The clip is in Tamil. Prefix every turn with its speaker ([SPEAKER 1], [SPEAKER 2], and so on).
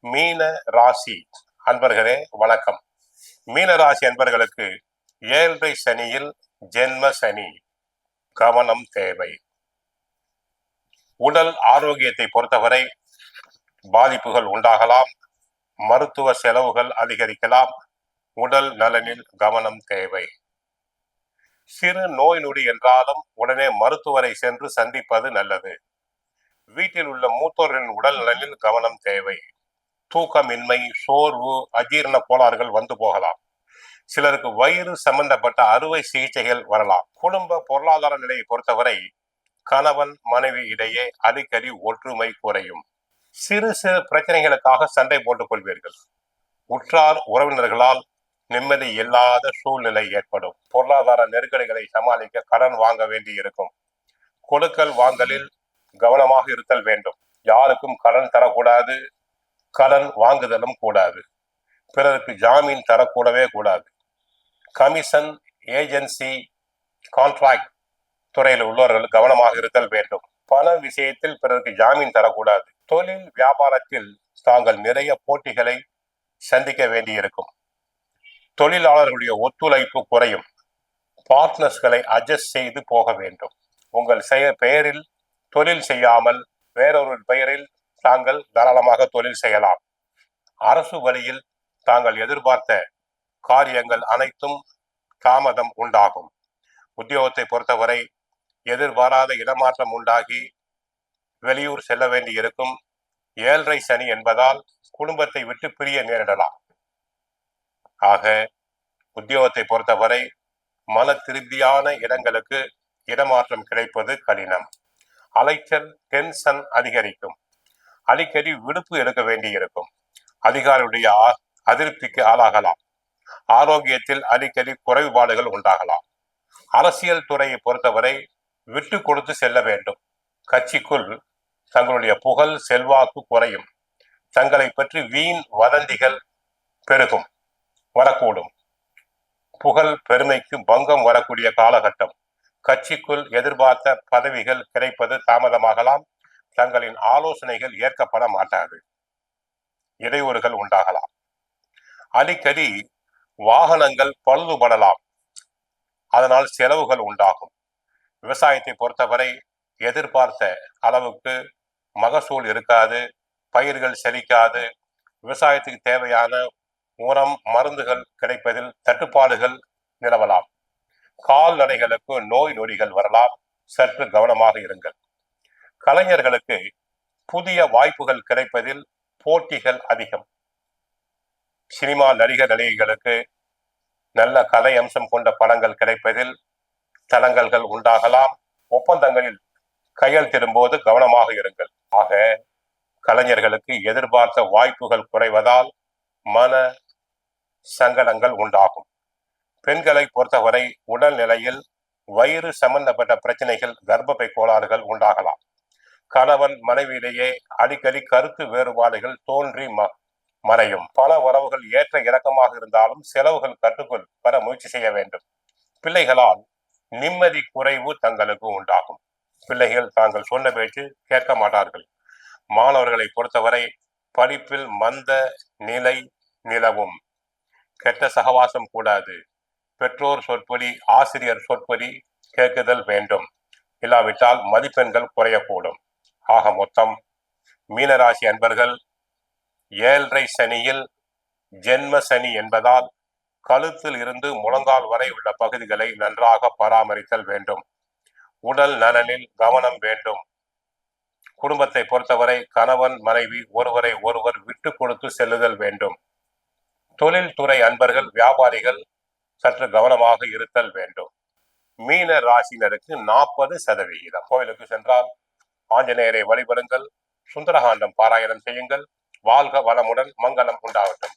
[SPEAKER 1] மீன ராசி அன்பர்களே வணக்கம். மீன ராசி அன்பர்களுக்கு ஏழரை சனியில் ஜென்ம சனி கவனம் தேவை. உடல் ஆரோக்கியத்தை பொறுத்தவரை பாதிப்புகள் உண்டாகலாம் மருத்துவ செலவுகள் அதிகரிக்கலாம் உடல் நலனில் கவனம் தேவை. சிறு நோய் நொடி என்றாலும் உடனே மருத்துவரை சென்று சந்திப்பது நல்லது. வீட்டில் உள்ள மூத்தோர்களின் உடல் நலனில் கவனம் தேவை. தூக்கமின்மை சோர்வு அஜீரண கோளாறுகள் வந்து போகலாம். சிலருக்கு வயிறு சம்பந்தப்பட்ட அறுவை சிகிச்சைகள் வரலாம். குடும்ப பொருளாதார நிலையை பொறுத்தவரை கணவன் மனைவி இடையே அடிக்கடி ஒற்றுமை குறையும். சிறு சிறு பிரச்சனைகளுக்காக சண்டை போட்டுக் கொள்வீர்கள். உற்றார் உறவினர்களால் நிம்மதி இல்லாத சூழ்நிலை ஏற்படும். பொருளாதார நெருக்கடிகளை சமாளிக்க கடன் வாங்க வேண்டி இருக்கும் கொடுக்கல் வாங்கலில் கவனமாக இருத்தல் வேண்டும். யாருக்கும் கடன் தரக்கூடாது. கடன் வாங்குதலும் கூடாது. பிறருக்கு ஜாமீன் தரக்கூடவே கூடாது. கமிஷன் ஏஜென்சி கான்ட்ராக்ட் துறையில் உள்ளவர்கள் கவனமாக இருத்தல் வேண்டும். பண விஷயத்தில் பிறருக்கு ஜாமீன் தரக்கூடாது. தொழில் வியாபாரத்தில் தாங்கள் நிறைய போட்டிகளை சந்திக்க வேண்டியிருக்கும். தொழிலாளர்களுடைய ஒத்துழைப்பு குறையும். பார்ட்னர்ஸ்களை அட்ஜஸ்ட் செய்து போக வேண்டும். உங்கள் செய பெயரில் தொழில் செய்யாமல் வேறொரு பெயரில் தாங்கள் தாராளமாக தொழில் செய்யலாம். அரசு வழியில் தாங்கள் எதிர்பார்த்த காரியங்கள் அனைத்தும் தாமதம் உண்டாகும். உத்தியோகத்தை பொறுத்தவரை எதிர்பாராத இடமாற்றம் உண்டாகி வெளியூர் செல்ல வேண்டி இருக்கும் ஏழரை சனி என்பதால் குடும்பத்தை விட்டு பிரிய நேரிடலாம். ஆக உத்தியோகத்தை பொறுத்தவரை மன திருப்தியான இடங்களுக்கு இடமாற்றம் கிடைப்பது கடினம். அலைச்சல் டென்ஷன் அதிகரிக்கும். அடிக்கடி விடுப்பு எடுக்க வேண்டியிருக்கும். அதிகாரியுடைய அதிருப்திக்கு ஆளாகலாம். ஆரோக்கியத்தில் அடிக்கடி குறைபாடுகள் உண்டாகலாம். அரசியல் துறையை பொறுத்தவரை விட்டு கொடுத்து செல்ல வேண்டும். கட்சிக்குள் தங்களுடைய புகழ் செல்வாக்கு குறையும். தங்களை பற்றி வீண் வதந்திகள் பெருகும் வரக்கூடும். புகழ் பெருமைக்கு பங்கம் வரக்கூடிய காலகட்டம். கட்சிக்குள் எதிர்பார்த்த பதவிகள் கிடைப்பது தாமதமாகலாம். தங்களின் ஆலோசனைகள் ஏற்கப்பட மாட்டாது. இடையூறுகள் உண்டாகலாம். அடிக்கடி வாகனங்கள் பழுதுபடலாம். அதனால் செலவுகள் உண்டாகும். விவசாயத்தை பொறுத்தவரை எதிர்பார்த்த அளவுக்கு மகசூல் இருக்காது. பயிர்கள் செழிக்காது. விவசாயத்துக்கு தேவையான உரம் மருந்துகள் கிடைப்பதில் தட்டுப்பாடுகள் நிலவலாம். கால்நடைகளுக்கு நோய் நொடிகள் வரலாம். சற்று கவனமாக இருங்கள். கலைஞர்களுக்கு புதிய வாய்ப்புகள் கிடைப்பதில் போட்டிகள் அதிகம். சினிமா நடிகர் நடிகைகளுக்கு நல்ல கலை அம்சம் கொண்ட படங்கள் கிடைப்பதில் தடங்கல்கள் உண்டாகலாம். ஒப்பந்தங்களில் கையெழுத்திடும்போது கவனமாக இருங்கள். ஆக கலைஞர்களுக்கு எதிர்பார்த்த வாய்ப்புகள் குறைவதால் மன சங்கடங்கள் உண்டாகும். பெண்களை பொறுத்தவரை உடல்நிலையில் வயிறு சம்பந்தப்பட்ட பிரச்சனைகள் கர்ப்பப்பை கோளாறுகள் உண்டாகலாம். கணவன் மனைவியிலேயே அடிக்கடி கருத்து வேறுபாடுகள் தோன்றி ம- மறையும். பல உறவுகள் ஏற்ற இறக்கமாக இருந்தாலும் செலவுகள் கட்டுக்குள் வர முயற்சி செய்ய வேண்டும். பிள்ளைகளால் நிம்மதி குறைவு தங்களுக்கு உண்டாகும். பிள்ளைகள் தாங்கள் சொன்ன பேச்சு கேட்க மாட்டார்கள். மாணவர்களை பொறுத்தவரை படிப்பில் மந்த நிலை நிலவும். கெட்ட சகவாசம் கூடாது. பெற்றோர் சொற்பொழி ஆசிரியர் சொற்பொழி கேட்குதல் வேண்டும். இல்லாவிட்டால் மதிப்பெண்கள் குறையக்கூடும். ஆக மொத்தம் மீனராசி அன்பர்கள் ஏழரை சனியில் ஜென்ம சனி என்பதால் கழுத்தில் இருந்து முழங்கால் வரை உள்ள பகுதிகளை நன்றாக பராமரித்தல் வேண்டும். உடல் நலனில் கவனம் வேண்டும். குடும்பத்தை பொறுத்தவரை கணவன் மனைவி ஒருவரை ஒருவர் விட்டு கொடுத்து செல்லுதல் வேண்டும். தொழில்துறை அன்பர்கள் வியாபாரிகள் சற்று கவனமாக இருத்தல் வேண்டும். மீன ராசினருக்கு நாற்பது சதவிகிதம். கோவிலுக்கு சென்றால் ஆஞ்சநேயரை வழிபடுங்கள் சுந்தரகாண்டம் பாராயணம் செய்யுங்கள் வாழ்க வளமுடன் மங்களம் உண்டாகட்டும்.